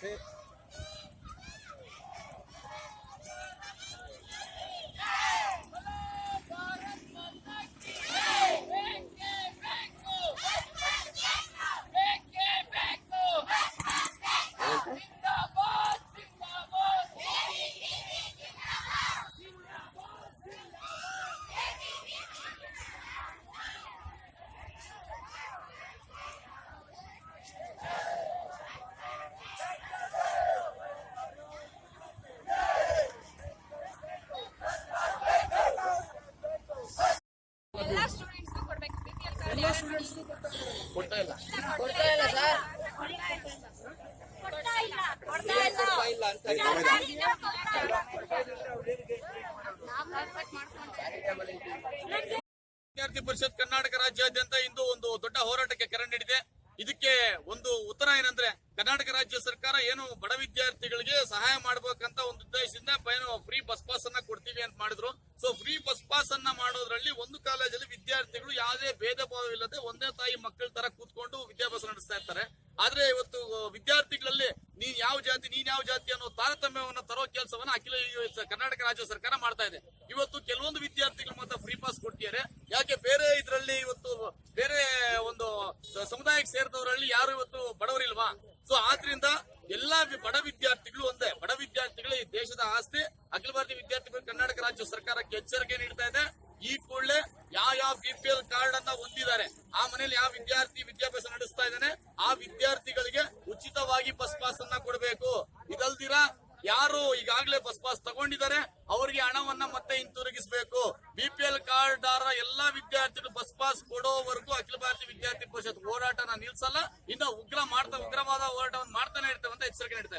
ಎಲ್ಲಾ ವಿದ್ಯಾರ್ಥಿ ಪರಿಷತ್ ಕರ್ನಾಟಕ ರಾಜ್ಯಾದ್ಯಂತ ಇಂದು ಒಂದು ದೊಡ್ಡ ಹೋರಾಟಕ್ಕೆ ಕರೆ ನೀಡಿದೆ. ಇದಕ್ಕೆ ಒಂದು ಉತ್ತರ ಏನಂದ್ರೆ, ಕರ್ನಾಟಕ ರಾಜ್ಯ ಸರ್ಕಾರ ಏನು ಬಡ ವಿದ್ಯಾರ್ಥಿಗಳಿಗೆ ಸಹಾಯ ಮಾಡಬೇಕಂತ ಒಂದು ಉದ್ದೇಶದಿಂದ ಫ್ರೀ ಬಸ್ ಪಾಸ್ ಅನ್ನ ಕೊಡ್ತೀವಿ ಅಂತ ಮಾಡಿದ್ರು. ಸೊ ಫ್ರೀ ಬಸ್ ಮಾಡೋದ್ರಲ್ಲಿ ಒಂದು ಕಾಲೇಜಲ್ಲಿ ವಿದ್ಯಾರ್ಥಿಗಳು ಯಾವುದೇ ಭೇದ ಭಾವ ಇಲ್ಲದೆ ಒಂದೇ ತಾಯಿ ಮಕ್ಕಳ ತರ ಕೂತ್ಕೊಂಡು ವಿದ್ಯಾಭ್ಯಾಸ ನಡೆಸ್ತಾ ಇರ್ತಾರೆ. ಆದ್ರೆ ಇವತ್ತು ವಿದ್ಯಾರ್ಥಿಗಳಲ್ಲಿ ನೀನ್ ಯಾವ ಜಾತಿ, ನೀನ್ ಯಾವ ಜಾತಿ ಅನ್ನೋ ತಾರತಮ್ಯವನ್ನು ತರೋ ಕೆಲಸವನ್ನ ಅಖಿಲ ಕರ್ನಾಟಕ ರಾಜ್ಯ ಸರ್ಕಾರ ಮಾಡ್ತಾ ಇದೆ. ಇವತ್ತು ಕೆಲವೊಂದು ವಿದ್ಯಾರ್ಥಿಗಳು ಮಾತ್ರ ಫ್ರೀ ಪಾಸ್ ಕೊಟ್ಟಿದ್ದಾರೆ. ಯಾಕೆ ಬೇರೆ ಇದರಲ್ಲಿ ಇವತ್ತು, ಬೇರೆ ಒಂದು ಸಮುದಾಯಕ್ಕೆ ಸೇರಿದವರಲ್ಲಿ ಯಾರು ಇವತ್ತು ಬಡವರಿಲ್ವಾ? ಸೊ ಆದ್ರಿಂದ ಎಲ್ಲಾ ಬಡ ಆಸ್ತಿ ಅಖಿಲ ಭಾರತೀಯ ವಿದ್ಯಾರ್ಥಿಗಳು ಕರ್ನಾಟಕ ರಾಜ್ಯ ಸರ್ಕಾರಕ್ಕೆ ಎಚ್ಚರಿಕೆ ನೀಡ್ತಾ ಇದೆ. ಈ ಕೂಡಲೇ ಯಾವ ಯಾವ ಬಿಪಿಎಲ್ ಕಾರ್ಡ್ ಅನ್ನ ಹೊಂದಿದ್ದಾರೆ, ಆ ಮನೆಯಲ್ಲಿ ಯಾವ ವಿದ್ಯಾರ್ಥಿ ವಿದ್ಯಾಭ್ಯಾಸ ನಡೆಸ್ತಾ ಇದ್ದಾನೆ, ಆ ವಿದ್ಯಾರ್ಥಿಗಳಿಗೆ ಉಚಿತವಾಗಿ ಬಸ್ ಪಾಸ್ ಅನ್ನ ಕೊಡಬೇಕು. ಇದಲ್ದಿರ ಯಾರು ಈಗಾಗಲೇ ಬಸ್ ಪಾಸ್ ತಗೊಂಡಿದ್ದಾರೆ, ಅವರಿಗೆ ಹಣವನ್ನ ಮತ್ತೆ ಹಿಂತಿರುಗಿಸಬೇಕು. ಬಿಪಿಎಲ್ ಕಾರ್ಡ್ ದಾರ ಎಲ್ಲಾ ವಿದ್ಯಾರ್ಥಿಗಳು ಬಸ್ ಪಾಸ್ ಕೊಡೋವರೆಗೂ ಅಖಿಲ ಭಾರತೀಯ ವಿದ್ಯಾರ್ಥಿ ಪರಿಷತ್ ಹೋರಾಟನ ನಿಲ್ಸಲ್ಲ, ಇನ್ನು ಉಗ್ರ ಮಾಡ್ತಾ ಉಗ್ರವಾದ ಹೋರಾಟವನ್ನು ಮಾಡ್ತಾನೆ ಇರ್ತೇವೆ ಅಂತ ಎಚ್ಚರಿಕೆ ನೀಡ್ತಾರೆ